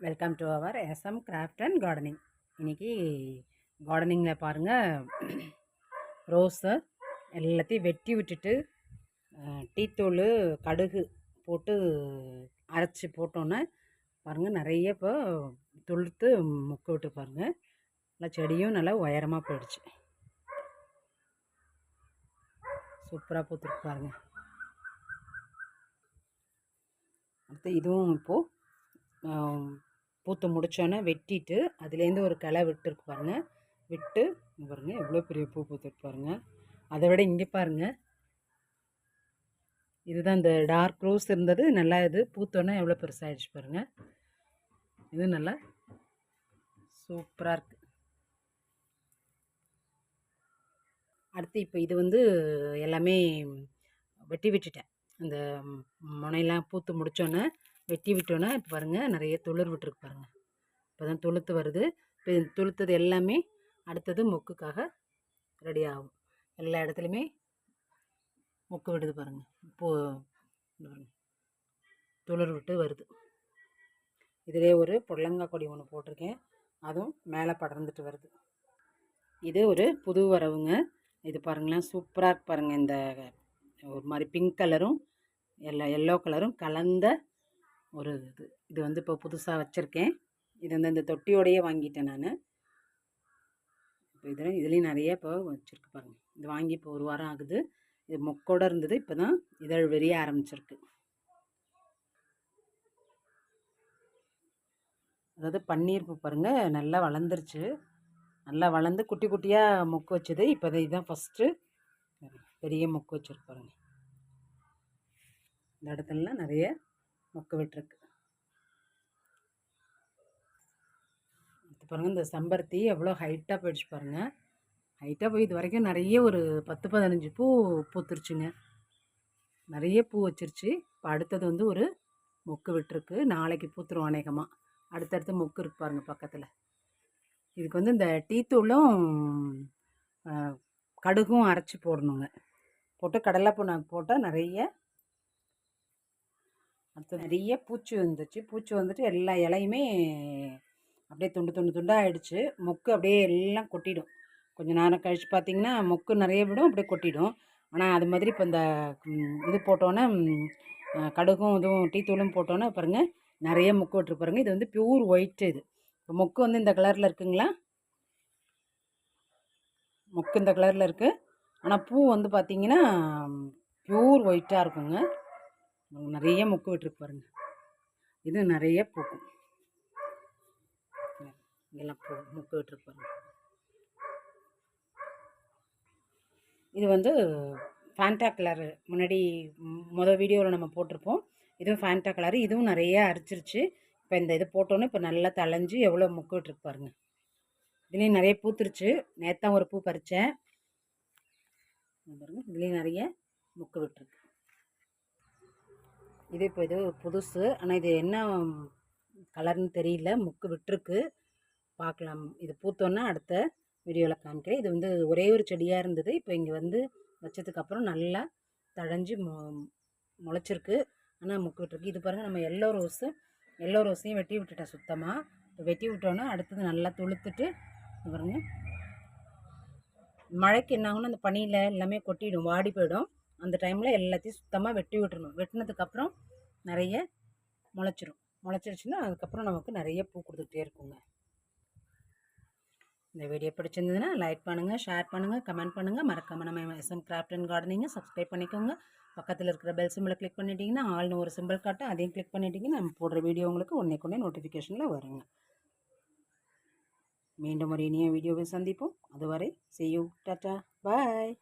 Welcome to our SM craft and gardening இன்றைக்கி கார்டனிங்கில் பாருங்கள் ரோஸு எல்லாத்தையும் வெட்டி விட்டுட்டு டீத்தூள் கடுகு போட்டு அரைச்சி போட்டோன்னே பாருங்கள் நிறைய இப்போ துளுத்து முக்க விட்டு பாருங்கள் நல்லா செடியும் நல்லா உயரமாக போயிடுச்சு. சூப்பராக பூத்துருக்கு பாருங்கள் அடுத்து இதுவும் இப்போது பூத்து முடித்தோன்னே வெட்டிட்டு அதுலேருந்து ஒரு களை விட்டுருக்கு பாருங்கள் விட்டு பாருங்கள் எவ்வளோ பெரிய பூ பூத்துருக்கு பாருங்கள் அதை விட இங்கே பாருங்கள் இதுதான் இந்த டார்க் ரோஸ் இருந்தது நல்லா இது பூத்தோன்னே எவ்வளோ பெருசாகிடுச்சு பாருங்கள் இது நல்லா சூப்பராக இருக்குது அடுத்து இப்போ இது வந்து எல்லாமே வெட்டி விட்டுட்டேன். அந்த முனையெல்லாம் பூத்து முடித்தோன்னே வெட்டி விட்டோன்னா இப்போ பாருங்கள் நிறைய துளிர் விட்டுருக்கு பாருங்கள் இப்போ தான் துளுத்து வருது. இப்போ துளுத்தது எல்லாமே அடுத்தது மொக்குக்காக ரெடி ஆகும். எல்லா இடத்துலையுமே மொக்கு விடுது பாருங்கள் பூ துளிர் விட்டு வருது. இதிலே ஒரு புடலங்காய் கொடி ஒன்று போட்டிருக்கேன். அதுவும் மேலே படர்ந்துட்டு வருது. இது ஒரு புது வரவுங்க. இது பாருங்களேன் சூப்பராக இருக்கு பாருங்கள் இந்த ஒரு மாதிரி பிங்க் கலரும் எல்லா எல்லோ கலரும் கலந்த ஒரு இது. இது வந்து இப்போ புதுசாக வச்சுருக்கேன். இது வந்து இந்த தொட்டியோடையே வாங்கிட்டேன் நான். இப்போ இதில் இதுலேயும் நிறைய இப்போ வச்சுருக்கு பாருங்கள் இது வாங்கி இப்போ ஒரு வாரம் ஆகுது. இது மொக்கோடு இருந்தது. இப்போ தான் இதழ் வெறிய ஆரம்பிச்சிருக்கு. அதாவது பன்னீர் பூ பாருங்கள் நல்லா வளர்ந்துருச்சு. நல்லா வளர்ந்து குட்டி குட்டியாக மொக்கு வச்சது. இப்போ இதுதான் ஃபஸ்ட்டு பெரிய மொக்கு வச்சுருக்கு பாருங்கள் இந்த இடத்துலலாம் நிறைய மொக்கு விட்டுருக்கு. அடுத்து பாருங்கள் இந்த செம்பருத்தி எவ்வளோ ஹைட்டாக போயிடுச்சு பாருங்கள் ஹைட்டாக போய் இது வரைக்கும் நிறைய ஒரு பத்து பதினஞ்சு பூ பூத்துருச்சுங்க. நிறைய பூ வச்சிருச்சு. இப்போ அடுத்தது வந்து ஒரு மொக்கு விட்டுருக்கு. நாளைக்கு பூத்துரும் அநேகமாக அடுத்தடுத்து மொக்கு இருக்கு பாருங்கள் பக்கத்தில். இதுக்கு வந்து இந்த டீத்தூளும் கடுகும் அரைச்சி போடணுங்க. போட்டு கடலை புண்ணாக்கு போட்டால் நிறைய அடுத்து நிறைய பூச்சி வந்துச்சு. பூச்சி வந்துட்டு எல்லா இலையுமே அப்படியே துண்டு துண்டு துண்டாக ஆகிடுச்சு மொக்கு அப்படியே எல்லாம் கொட்டிடும். கொஞ்சம் நேரம் கழித்து பார்த்திங்கன்னா மொக்கு நிறைய விடும் அப்படியே கொட்டிடும். ஆனால் அது மாதிரி இப்போ இந்த இது போட்டோன்னே கடுகும் இதுவும் டீத்தூளும் போட்டோன்னே பாருங்கள் நிறைய மொக்கு விட்டுரு பாருங்கள் இது வந்து பியூர் ஒயிட்டு இது. இப்போ மொக்கு வந்து இந்த கலரில் இருக்குங்களா? மொக்கு இந்த கலரில் இருக்குது ஆனால் பூ வந்து பார்த்திங்கன்னா பியூர் ஒயிட்டாக இருக்குங்க. நிறைய மொக்கு விட்டுருக்கு பாருங்கள் இது நிறைய பூக்கும். இதெல்லாம் பூ மொக்கு விட்டுருக்கு பாருங்கள் இது வந்து ஃபேண்டா கலரு முன்னாடி மொதல் வீடியோவில் நம்ம போட்டிருப்போம். இதுவும் ஃபேண்டா கலரு இதுவும் நிறைய அரிச்சிருச்சு. இப்போ இந்த இது போட்டோன்னே இப்போ நல்லா தளைஞ்சு எவ்வளோ மொக்கு விட்டுருக்கு பாருங்கள் இதுலேயும் நிறைய பூத்துருச்சு. நேற்று ஒரு பூ பறித்தேன் பாருங்கள் இதுலேயும் நிறைய முக்கு விட்டுருக்கு. இது இப்போ இது புதுசு. ஆனால் இது என்ன கலர்னு தெரியல. முக்கு விட்டுருக்கு. பார்க்கலாம் இது பூத்தோன்னா அடுத்த வீடியோவில் காமிக்கிறேன். இது வந்து ஒரே ஒரு செடியாக இருந்தது. இப்போ இங்கே வந்து வச்சதுக்கப்புறம் நல்லா தழைஞ்சி மொ முளைச்சிருக்கு. ஆனால் முக்கு விட்டுருக்கு. இது பாருங்கள் நம்ம எல்லோ ரோஸு. எல்லோ ரோஸையும் வெட்டி விட்டுட்டேன் சுத்தமாக இப்போ வெட்டி விட்டோன்னா அடுத்தது நல்லா துளுத்துட்டு பாருங்க. மழைக்கு என்ன ஆகும்னா அந்த பனியில் எல்லாமே கொட்டிடும் வாடி போயிடும். அந்த டைமில் எல்லாத்தையும் சுத்தமாக வெட்டி விட்டுறணும். வெட்டினதுக்கப்புறம் நிறைய முளைச்சிரும். முளைச்சிருச்சுன்னா அதுக்கப்புறம் நமக்கு நிறைய பூ கொடுத்துக்கிட்டே இருக்குங்க. இந்த வீடியோ பிடிச்சிருந்ததுன்னா லைக் பண்ணுங்கள் ஷேர் பண்ணுங்கள் கமெண்ட் பண்ணுங்கள் மறக்காமல் நம்ம எஸ்எம் கிராஃப்ட் அண்ட் கார்டனிங்கை சப்ஸ்கிரைப் பண்ணிக்கோங்க. பக்கத்தில் இருக்கிற பெல் சிம்பிளை கிளிக் பண்ணிட்டீங்கன்னா ஆள்னு ஒரு சிம்பிள் காட்டும் அதையும் கிளிக் பண்ணிட்டீங்கன்னா நம்ம போடுற வீடியோ உங்களுக்கு ஒன்றே கொண்டே நோட்டிஃபிகேஷனில் வருங்க. மீண்டும் ஒரு இனிய வீடியோவை சந்திப்போம். அதுவரை see டாட்டா பாய்